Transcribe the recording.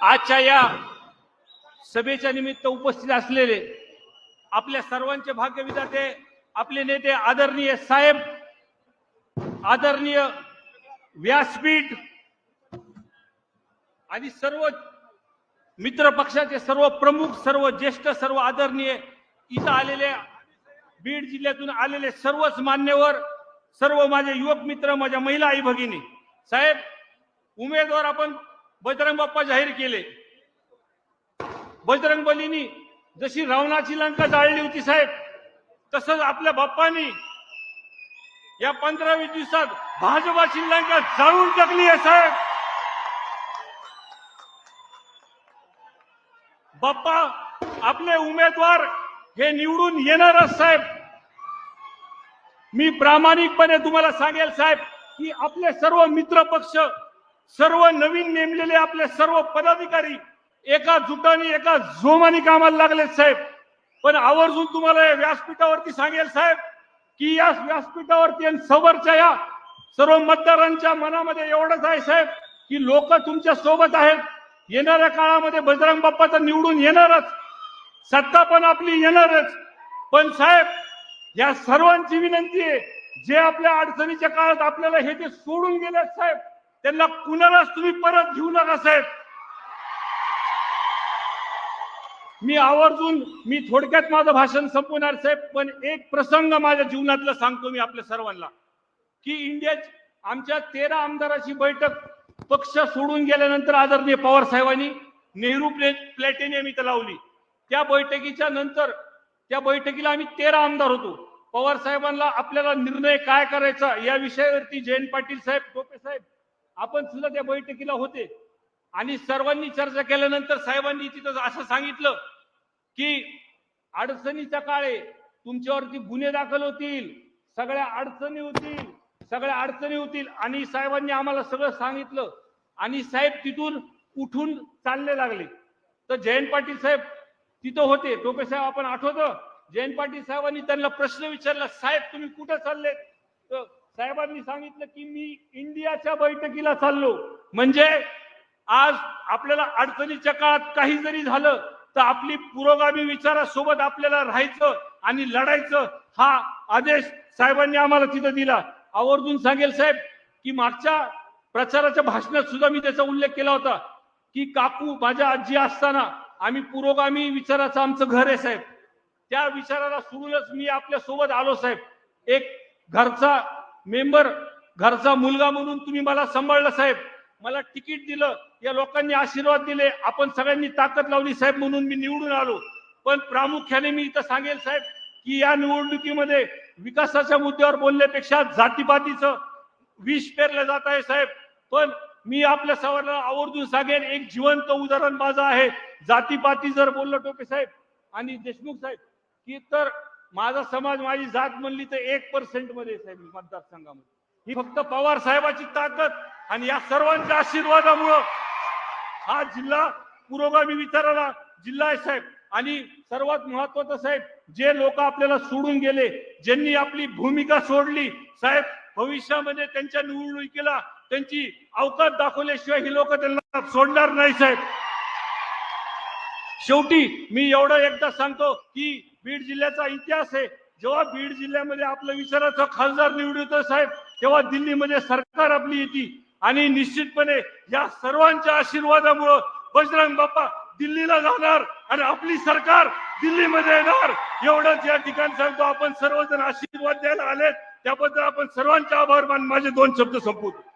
आजच्या या सभेच्या निमित्त उपस्थित असलेले आपल्या सर्वांचे भाग्य विधाते आपले नेते आदरणीय साहेब आदरणीय व्यासपीठ आणि सर्व मित्र पक्षाचे सर्व प्रमुख सर्व ज्येष्ठ सर्व आदरणीय इथं आलेले बीड जिल्ह्यातून आलेले सर्वच मान्यवर सर्व माझे युवक मित्र माझ्या महिला आई भगिनी साहेब उमेदवार आपण बजरंग बाप्पा जाहीर केले. बजरंग बलीनी जशी रावणाची लंका जाळली होती साहेब तसंच आपल्या बाप्पानी या पंधरा वीस दिवसात भाजपाची लंका जाळून टाकली आहे साहेब. बाप्पा आपले उमेदवार हे निवडून येणारच साहेब. मी प्रामाणिकपणे तुम्हाला सांगेल साहेब की आपले सर्व मित्र पक्ष सर्व नवीन नेमलेले आपले सर्व पदाधिकारी एका जुटाने एका जोमाने कामाला लागलेत साहेब. पण आवर्जून तुम्हाला या व्यासपीठावरती सांगेल साहेब की या व्यासपीठावरती आणि समोरच्या या सर्व मतदारांच्या मनामध्ये एवढंच आहे साहेब की लोक तुमच्यासोबत आहेत. येणाऱ्या काळामध्ये बजरंग बाप्पा तर निवडून येणारच. सत्ता पण आपली येणारच. पण साहेब या सर्वांची विनंती आहे जे आपल्या अडचणीच्या काळात आपल्याला हे ते सोडून गेले साहेब त्यांना कुणालाच तुम्ही परत घेऊ नका साहेब. मी आवर्जून मी थोडक्यात माझं भाषण संपवणार साहेब पण एक प्रसंग माझ्या जीवनातला सांगतो मी आपल्या सर्वांना की इंडिया आमच्या तेरा आमदाराची बैठक पक्ष सोडून गेल्यानंतर आदरणीय पवार साहेबांनी नेहरू प्ले प्लॅटिनियम इथं लावली. त्या बैठकीच्या नंतर त्या बैठकीला आम्ही तेरा आमदार होतो. पवार साहेबांना आपल्याला निर्णय काय करायचा या विषयावरती जयंत पाटील साहेब टोपे साहेब आपण सुद्धा त्या बैठकीला होते. आणि सर्वांनी चर्चा केल्यानंतर साहेबांनी तिथं असं सांगितलं की अडचणीच्या काळे तुमच्यावरती गुन्हे दाखल होतील. सगळ्या अडचणी होतील. सगळ्या अडचणी होतील. आणि साहेबांनी आम्हाला सगळं सांगितलं. आणि साहेब तिथून उठून चालले लागले. तर जयंत पाटील साहेब तिथं होते. टोपे साहेब आपण आठवतं? जयंत पाटील साहेबांनी त्यांना प्रश्न विचारला साहेब तुम्ही कुठं चालले तर साहेबांनी सांगितलं की मी इंडियाच्या बैठकीला चाललो. म्हणजे आज आपल्याला अडचणीच्या काळात काही जरी झालं तर आपली पुरोगामी विचारासोबत आपल्याला राहायचं आणि लढायचं हा आदेश साहेबांनी आम्हाला तिथं दिला. आवर्जून सांगेल साहेब की मागच्या प्रचाराच्या भाषणात सुद्धा मी त्याचा उल्लेख केला होता की काकू माझ्या आजी असताना आम्ही पुरोगामी विचाराचं आमचं घर आहे साहेब. त्या विचाराला सोडूनच मी आपल्यासोबत आलो साहेब. एक घरचा मेंबर घरचा मुलगा म्हणून तुम्ही मला सांभाळलं साहेब. मला तिकीट दिलं या लोकांनी आशीर्वाद दिले आपण सगळ्यांनी ताकद लावली साहेब म्हणून मी निवडून आलो. पण प्रामुख्याने मी इथं सांगेल साहेब की या निवडणुकीमध्ये विकासाच्या मुद्द्यावर बोलण्यापेक्षा जातीपातीचं विष पेरलं जात आहे साहेब. पण मी आपल्या सर्वांना आवर्जून सांगेन एक जिवंत उदाहरण माझं आहे. जातीपाती जर बोललं टोपे साहेब आणि देशमुख साहेब की तर माझा समाज माझी जात म्हणली तर एक पर्सेंटमध्ये साहेब मतदारसंघामध्ये. ही फक्त पवार साहेबाची ताकद आणि या सर्वांच्या आशीर्वादामुळं हा जिल्हा पुरोगामी विचाराला जिल्हा आहे साहेब. आणि सर्वात महत्वाचं साहेब जे लोक आपल्याला सोडून गेले ज्यांनी आपली भूमिका सोडली साहेब भविष्यामध्ये त्यांच्या निवडणुकीला त्यांची अवकाश दाखवल्याशिवाय ही लोक त्यांना सोडणार नाही साहेब. शेवटी मी एवढं एकदा सांगतो की बीड जिल्ह्याचा इतिहास आहे. जेव्हा बीड जिल्ह्यामध्ये आपलं विचाराचं खासदार निवडतो साहेब तेव्हा दिल्लीमध्ये सरकार आपली येते आणि निश्चितपणे या सर्वांच्या आशीर्वादामुळं बजरंग बाप्पा दिल्लीला जाणार आणि आपली सरकार दिल्लीमध्ये येणार. एवढंच या ठिकाणी सांगतो आपण सर्वजण आशीर्वाद द्यायला आलेत. त्याबद्दल आपण सर्वांचे आभार मान माझे दोन शब्द संपवतो.